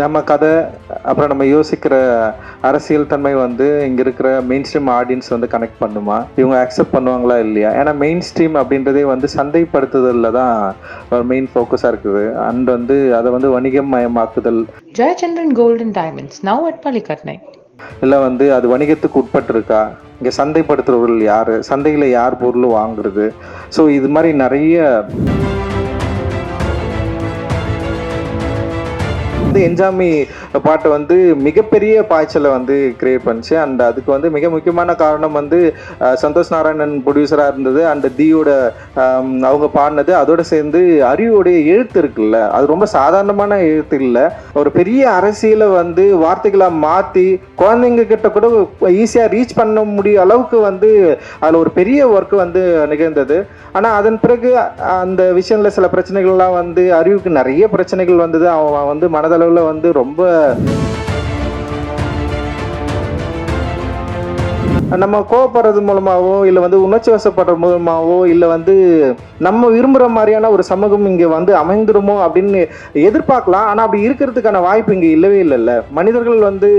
நம்ம கதை அப்புறம் நம்ம யோசிக்கிற அரசியல் தன்மை வந்து இங்கே இருக்கிற மெயின் ஸ்ட்ரீம் ஆடியன்ஸ் வந்து கனெக்ட் பண்ணுமா? இவங்க அக்செப்ட் பண்ணுவாங்களா இல்லையா? ஏன்னா மெயின் ஸ்ட்ரீம் அப்படின்றதே வந்து சந்தைப்படுத்துதலில் தான் ஒரு மெயின் ஃபோக்கஸாக இருக்குது. அண்ட் வந்து அதை வந்து வணிகம் மயமாக்குதல் Gold and Diamonds, now at Palikatnai. இல்லை வந்து அது வணிகத்துக்கு உட்பட்டிருக்கா? இங்கே சந்தைப்படுத்துறவர்கள் யார்? சந்தையில் யார் பொருள் வாங்குறது? ஸோ இது மாதிரி நிறைய வந்து என்ஜாமி பாட்டு வந்து மிகப்பெரிய பாய்ச்சலை வந்து கிரியேட் பண்ணுச்சு. அண்ட் அதுக்கு வந்து மிக முக்கியமான காரணம் வந்து சந்தோஷ் நாராயணன் ப்ரொடியூசராக இருந்தது. அண்ட் தீயோட அவங்க பாடினது. அதோட சேர்ந்து அரியோடைய எழுத்து இருக்குல்ல அது ரொம்ப சாதாரணமான எழுத்து இல்லை. ஒரு பெரிய அரசியலை வந்து வார்த்தைகளாக மாற்றி குழந்தைங்க கிட்ட கூட ஈஸியாக ரீச் பண்ண முடிய அளவுக்கு வந்து அதில் ஒரு பெரிய ஒர்க் வந்து நிகழ்ந்தது. ஆனால் அதன் பிறகு அந்த விஷயங்களில் சில பிரச்சனைகள்லாம் வந்து அறிவுக்கு நிறைய பிரச்சனைகள் வந்தது. அவன் வந்து அளவில் வந்து ரொம்ப நம்ம கோவப்படுறது மூலமாவோ இல்லை வந்து உணர்ச்சி வசப்படுறது மூலமாகவோ இல்லை வந்து நம்ம விரும்புகிற மாதிரியான ஒரு சமூகம் இங்கே வந்து அமைந்துருமோ அப்படின்னு எதிர்பார்க்கலாம். ஆனால் அப்படி இருக்கிறதுக்கான வாய்ப்பு இங்கே இல்லவே இல்லைல்ல. மனிதர்கள் வந்து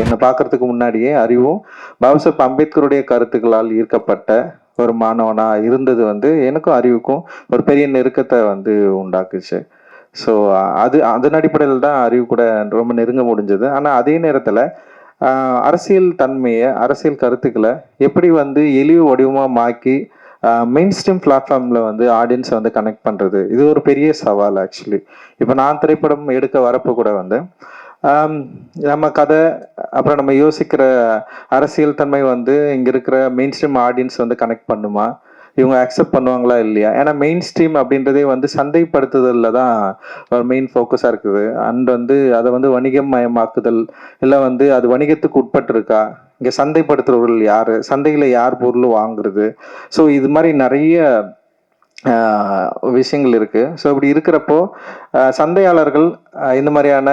என்னை பார்க்கறதுக்கு முன்னாடியே அறிவும் பாபாசாஹ் அம்பேத்கருடைய கருத்துக்களால் ஈர்க்கப்பட்ட ஒரு மாணவனா இருந்தது வந்து எனக்கும் அறிவுக்கும் ஒரு பெரிய நெருக்கத்தை வந்து உண்டாக்குச்சு. ஸோ அது அதன் அடிப்படையில் தான் அறிவு கூட ரொம்ப நெருங்க முடிஞ்சது. ஆனால் அதே நேரத்தில் அரசியல் தன்மையை அரசியல் கருத்துக்களை எப்படி வந்து எளிய வடிவமாக மாக்கி மெயின் ஸ்ட்ரீம் பிளாட்ஃபார்மில் வந்து ஆடியன்ஸை வந்து கனெக்ட் பண்ணுறது இது ஒரு பெரிய சவால் ஆக்சுவலி இப்போ நான் திரைப்படம் எடுக்க வரப்போ கூட வந்து நம்ம கதை அப்புறம் நம்ம யோசிக்கிற அரசியல் தன்மை வந்து இங்கே இருக்கிற மெயின் ஸ்ட்ரீம் ஆடியன்ஸ் வந்து கனெக்ட் பண்ணுமா? இவங்க அக்செப்ட் பண்ணுவாங்களா இல்லையா? ஏன்னா மெயின் ஸ்ட்ரீம் அப்படின்றதே வந்து சந்தைப்படுத்துதலில் தான் ஒரு மெயின் ஃபோக்கஸாக இருக்குது. அண்ட் வந்து அதை வந்து வணிகம் மயமாக்குதல் இல்லை வந்து அது வணிகத்துக்கு உட்பட்டிருக்கா? இங்கே சந்தைப்படுத்துறவர்கள் யார்? சந்தையில் யார் பொருள் வாங்குறது? ஸோ இது மாதிரி நிறைய விஷயங்கள் இருக்குது ஸோ இப்படி இருக்கிறப்போ சந்தையாளர்கள் இந்த மாதிரியான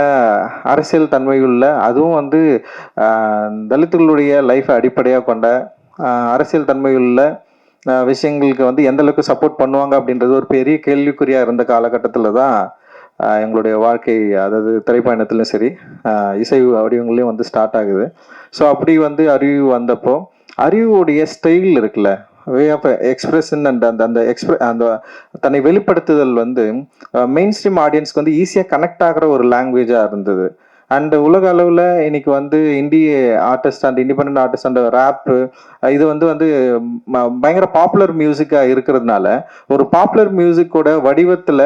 அரசியல் தன்மையுள்ள அதுவும் வந்து தலித்துகளுடைய லைஃப்பை அடிப்படையாக கொண்ட அரசியல் தன்மையுள்ள விஷயங்களுக்கு வந்து எந்த அளவுக்கு சப்போர்ட் பண்ணுவாங்க அப்படின்றது ஒரு பெரிய கேள்விக்குறியாக இருந்த காலகட்டத்தில் தான் எங்களுடைய வாழ்க்கை அதாவது திரைப்பயணத்துலையும் சரி இசை வடிவங்களையும் வந்து ஸ்டார்ட் ஆகுது. ஸோ அப்படி வந்து அறிவு வந்தப்போ அறிவுடைய ஸ்டைல் இருக்குல்ல வே ஆஃப் எக்ஸ்பிரஷன் அண்ட் அந்த அந்த எக்ஸ்பிர அந்த தன்னை வெளிப்படுத்துதல் வந்து மெயின் ஸ்ட்ரீம் ஆடியன்ஸ்க்கு வந்து ஈஸியாக கனெக்ட் ஆகிற ஒரு லாங்குவேஜாக இருந்தது. அண்ட் உலக அளவில் இன்னைக்கு வந்து இந்திய artist and independent artist and rap இது வந்து வந்து ம- பயங்கர பாப்புலர் மியூசிக்காக இருக்கிறதுனால ஒரு பாப்புலர் மியூசிக்கோட வடிவத்தில்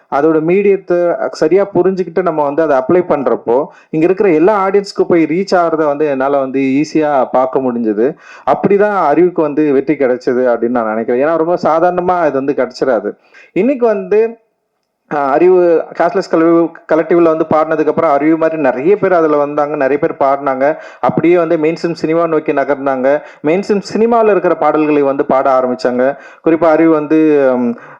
அதோட மீடியத்தை சரியா புரிஞ்சுக்கிட்டு நம்ம வந்து அதை அப்ளை பண்றப்போ இங்க இருக்கிற எல்லா ஆடியன்ஸ்க்கு போய் ரீச் ஆகிறத வந்து என்னால வந்து ஈஸியா பார்க்க முடிஞ்சது. அப்படிதான் அறிவுக்கு வந்து வெற்றி கிடைச்சது அப்படின்னு நான் நினைக்கிறேன். ஏன்னா ரொம்ப சாதாரணமா இது வந்து கிடைச்சிடாது. இன்னைக்கு வந்து அறிவு கேஷ்லெஸ் கல்வி கலெக்டிவ்ல வந்து பாடினதுக்கப்புறம் அறிவு மாதிரி நிறைய பேர் அதில் வந்தாங்க. நிறைய பேர் பாடினாங்க. அப்படியே வந்து மெயின் ஸ்ட்ரீம் சினிமா நோக்கி நகர்ந்தாங்க. மெயின் ஸ்ட்ரீம் சினிமாவில் இருக்கிற பாடல்களை வந்து பாட ஆரம்பித்தாங்க குறிப்பாக அறிவு வந்து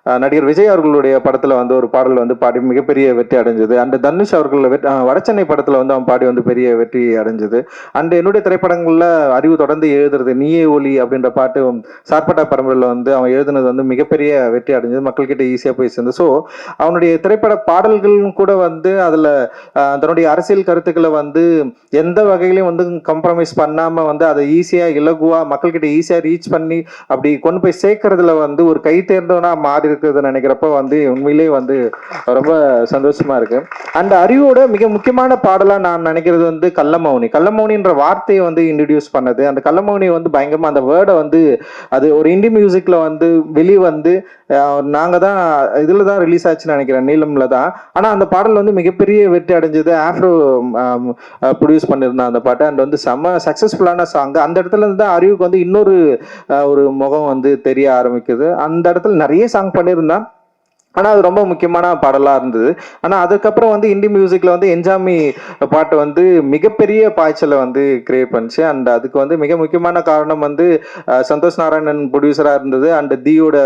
நடிகர் விஜய் அவர்களுடைய படத்தில் வந்து ஒரு பாடல் வந்து பாடி மிகப்பெரிய வெற்றி அடைஞ்சது. அண்ட் தனுஷ் அவர்கள் வெற்றி படத்தில் வந்து அவன் பாடி வந்து பெரிய வெற்றி அடைஞ்சது. அண்ட் என்னுடைய திரைப்படங்களில் அறிவு தொடர்ந்து எழுதுறது நீயே ஒலி அப்படின்ற பாட்டு சார்பட்டா பரம்பரையில் வந்து அவன் எழுதுனது வந்து மிகப்பெரிய வெற்றி அடைஞ்சது. மக்கள்கிட்ட ஈஸியாக போய் சேர்ந்து ஸோ அவனுடைய திரைப்பட பாடல்களும் கூட வந்து அதில் தன்னுடைய அரசியல் கருத்துக்களை வந்து எந்த வகையிலையும் வந்து கம்ப்ரமைஸ் பண்ணாமல் வந்து அதை ஈஸியாக இலகுவாக மக்கள்கிட்ட ஈஸியாக ரீச் பண்ணி அப்படி கொண்டு போய் சேர்க்கறதுல வந்து ஒரு கை தேர்ந்தவனா மாறி இருக்கிறது நினைக்கிறப்ப வந்து உண்மையிலேயே வந்து ரொம்ப சந்தோஷமா இருக்கு. அந்த அறிவோட மிக முக்கியமான பாடலா நான் நினைக்கிறது வந்து கள்ளமௌனி. கள்ளமௌனின்ற வார்த்தையை வந்து இன்ட்ரடியூஸ் பண்ணது. அந்த கள்ளமௌனி வந்து பயங்கரமா அந்த வேர்டை வந்து அது ஒரு இண்டி மியூசிக்ல வந்து வெளியே வந்து நாங்க தான் இதுல தான் ரிலீஸ் ஆச்சுன்னு நினைக்கிறேன் நீளம்ல தான். ஆனா அந்த பாடல் வந்து மிகப்பெரிய வெற்றி அடைஞ்சது. ஆஃப்ரோ ப்ரொடியூஸ் பண்ணியிருந்தான் அந்த பாட்டு. அண்ட் வந்து செம்ம சக்சஸ்ஃபுல்லான சாங் அந்த இடத்துல இருந்து தான் அறிவுக்கு வந்து இன்னொரு ஒரு முகம் வந்து தெரிய ஆரம்பிக்குது. அந்த இடத்துல நிறைய சாங் பண்ணியிருந்தான் ஆனால் அது ரொம்ப முக்கியமான பாடலாக இருந்தது. ஆனால் அதுக்கப்புறம் வந்து இந்தி மியூசிக்கில் வந்து என்ஜாமி பாட்டு வந்து மிகப்பெரிய பாய்ச்சலை வந்து கிரியேட் பண்ணிச்சு. அண்ட் அதுக்கு வந்து மிக முக்கியமான காரணம் வந்து சந்தோஷ் நாராயணன் ப்ரொடியூசராக இருந்தது. அண்ட் தீயோட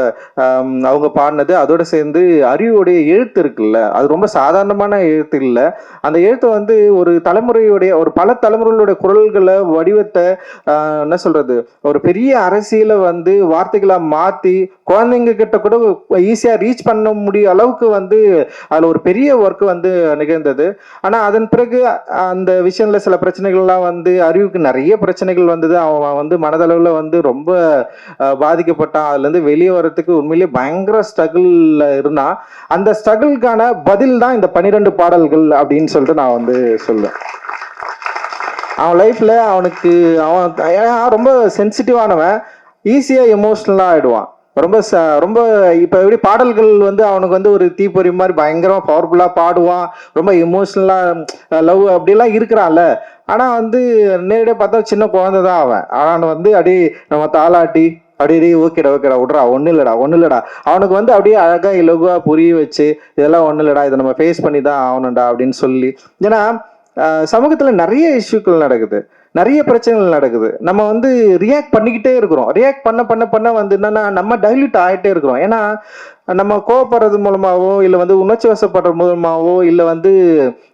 அவங்க பாடினது. அதோட சேர்ந்து அரியோடைய எழுத்து இருக்குல்ல அது ரொம்ப சாதாரணமான எழுத்து இல்லை. அந்த எழுத்து வந்து ஒரு தலைமுறையுடைய ஒரு பல தலைமுறைகளுடைய குரல்களை வடிவத்தை என்ன சொல்கிறது ஒரு பெரிய அரசியலை வந்து வார்த்தைகளாக மாற்றி குழந்தைங்க கிட்ட கூட ஈஸியாக ரீச் பண்ண முடிய அளவுக்கு வந்து அதில் ஒரு பெரிய ஒர்க் வந்து நிகழ்ந்தது. ஆனால் அதன் பிறகு அந்த விஷயத்துல சில பிரச்சனைகள்லாம் வந்து அறிவுக்கு நிறைய பிரச்சனைகள் வந்தது. அவன் வந்து மனதளவில் வந்து ரொம்ப பாதிக்கப்பட்டான். அதுலேருந்து வெளியே வர்றதுக்கு உண்மையிலேயே பயங்கர ஸ்ட்ரகிளில் இருந்தான். அந்த ஸ்ட்ரகிள்கான பதில் தான் இந்த பன்னிரெண்டு பாடல்கள் அப்படின்னு சொல்லிட்டு நான் வந்து சொல்லுவேன். அவன் லைஃப்பில் அவனுக்கு அவன் ரொம்ப சென்சிட்டிவானவன் ஈஸியாக எமோஷ்னலாக ஆகிடுவான் ரொம்ப ச ரொம்ப இப்போ எப்படி பாடல்கள் வந்து அவனுக்கு வந்து ஒரு தீப்பொறி மாதிரி பயங்கரமாக பவர்ஃபுல்லாக பாடுவான் ரொம்ப எமோஷ்னலாக லவ் அப்படிலாம் இருக்கிறான்ல. ஆனால் வந்து நேரடியாக பார்த்தா சின்ன குழந்தை தான் அவன் அவன் வந்து அப்படியே நம்ம தாளாட்டி அப்படியே ஓகேடா ஓகேடா விட்றா ஒன்றும் இல்லைடா ஒன்றும் இல்லைடா. அவனுக்கு வந்து அப்படியே அழகாக இலகுவாக புரிய வச்சு இதெல்லாம் ஒன்றும் இல்லைடா இதை நம்ம ஃபேஸ் பண்ணி தான் ஆகணும்டா அப்படின்னு சொல்லி. ஏன்னா சமூகத்தில் நிறைய இஷ்யூக்கள் நடக்குது. நிறைய பிரச்சனைகள் நடக்குது. நம்ம வந்து ரியாக்ட் பண்ணிக்கிட்டே இருக்கிறோம். ரியாக்ட் பண்ண பண்ண பண்ண வந்து என்னன்னா நம்ம டைல்யூட் ஆகிட்டே இருக்கிறோம். ஏன்னா நம்ம கோவப்படுறது மூலமாகவோ இல்லை வந்து உணர்ச்சி வசப்படுற மூலமாகவோ இல்லை வந்து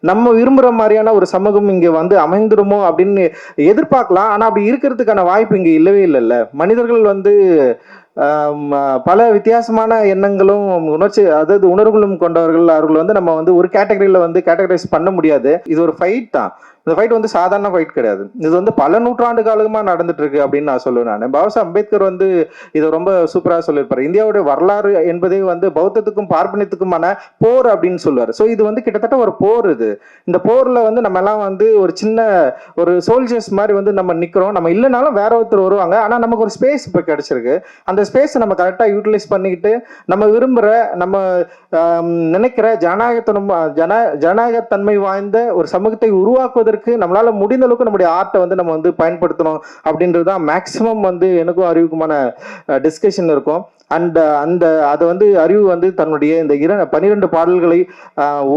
நம்ம விரும்புகிற மாதிரியான ஒரு சமூகம் இங்கே வந்து அமைந்துருமோ அப்படின்னு எதிர்பார்க்கலாம். ஆனால் அப்படி இருக்கிறதுக்கான வாய்ப்பு இங்கே இல்லவே இல்லைல்ல. மனிதர்கள் வந்து பல வித்தியாசமான எண்ணங்களும் உணர்ச்சி அதாவது உணர்வுகளும் கொண்டவர்கள் அவர்கள் வந்து நம்ம வந்து ஒரு கேட்டகரியில் வந்து கேட்டகரைஸ் பண்ண முடியாது. இது ஒரு ஃபைட் தான். இந்த ஃபைட் வந்து சாதாரண ஃபைட் கிடையாது. இது வந்து பல நூற்றாண்டு காலமாக நடந்துட்டு இருக்கு அப்படின்னு நான் சொல்லுவேன் நான். பாபா அம்பேத்கர் வந்து இதை ரொம்ப சூப்பராக சொல்லியிருப்பார். இந்தியாவுடைய வரலாறு என்பதே வந்து பௌத்தத்துக்கும் பார்ப்பனியத்துக்குமான போர் அப்படின்னு சொல்லுவார். ஸோ இது வந்து கிட்டத்தட்ட ஒரு போர் இது. இந்த போரில் வந்து நம்ம எல்லாம் வந்து ஒரு சின்ன ஒரு சோல்ஜர்ஸ் மாதிரி வந்து நம்ம நிற்கிறோம் நம்ம இல்லைனாலும் வேற ஒருத்தர் வருவாங்க. ஆனால் நமக்கு ஒரு ஸ்பேஸ் இப்போ கிடைச்சிருக்கு. அந்த ஸ்பேஸை நம்ம கரெக்டாக யூட்டிலைஸ் பண்ணிக்கிட்டு நம்ம விரும்புகிற நம்ம நினைக்கிற ஜனநாயகத்தனம் ஜன ஜனநாயகத்தன்மை வாய்ந்த ஒரு சமூகத்தை உருவாக்குவதற்கு நம்மளால முடிந்த அளவுக்கு நம்முடைய ஆர்ட்டை வந்து நம்ம வந்து பயன்படுத்தணும் அப்படின்றது தான் மேக்சிமம் வந்து எனக்கும் அறிவுக்குமான டிஸ்கஷன் இருக்கும். அண்ட் அந்த அதை வந்து அறிவு வந்து தன்னுடைய இந்த இர பன்னிரெண்டு பாடல்களை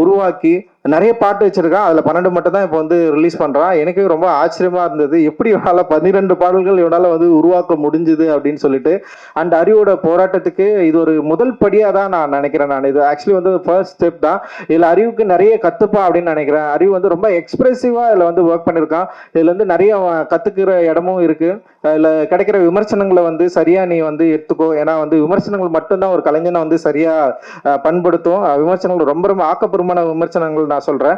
உருவாக்கி நிறைய பாட்டு வச்சிருக்கான் அதில் பன்னெண்டு மட்டும் தான் இப்போ வந்து ரிலீஸ் பண்ணுறான் எனக்கு ரொம்ப ஆச்சரியமா இருந்தது. எப்படி இவனால் பன்னிரெண்டு பாடல்கள் இவனால் வந்து உருவாக்க முடிஞ்சுது அப்படின்னு சொல்லிட்டு. அண்ட் அரியோட போராட்டத்துக்கு இது ஒரு முதல் படியாக தான் நான் நினைக்கிறேன் நான். இது ஆக்சுவலி வந்து ஃபர்ஸ்ட் ஸ்டெப் தான். இதில் அறிவுக்கு நிறைய கற்றுப்பா அப்படின்னு நினைக்கிறேன். அறிவு வந்து ரொம்ப எக்ஸ்பிரசிவாக இதில் வந்து ஒர்க் பண்ணியிருக்கான் இதில் வந்து நிறைய கற்றுக்கிற இடமும் இருக்குது இதில் கிடைக்கிற விமர்சனங்களை வந்து சரியாக நீ வந்து எடுத்துக்கோ. ஏன்னா வந்து விமர்சனங்கள் மட்டும்தான் ஒரு கலைஞனை வந்து சரியாக பண்படுத்தும். விமர்சனங்கள் ரொம்ப ரொம்ப ஆக்கப்பூர்வமான விமர்சனங்கள் நான் சொல்றேன்.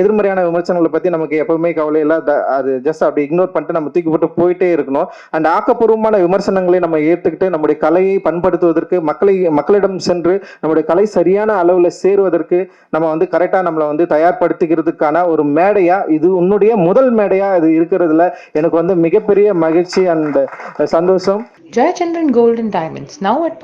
எதிர்மறையான விமர்சனங்களை பத்தி நமக்கு எப்பவுமே கவலை இல்லை. அது ஜஸ்ட் அப்படி இக்னோர் பண்ணிட்டு நம்ம தூக்கி போட்டு போயிட்டே இருக்கணும். அண்ட் ஆக்கப்பூர்வமான விமர்சனங்களை நம்ம ஏற்றுக்கிட்டு நம்முடைய கலையை பண்படுத்துவதற்கு மக்களை மக்களிடம் சென்று நம்முடைய கலை சரியான அளவில் சேருவதற்கு நம்ம வந்து கரெக்டாக நம்மளை வந்து தயார்படுத்திக்கிறதுக்கான ஒரு மேடையா இது உன்னுடைய முதல் மேடையா இது இருக்கிறதுல எனக்கு வந்து மிகப்பெரிய மகிழ்ச்சி அண்ட் சந்தோஷம். Jayachandran golden diamonds now now at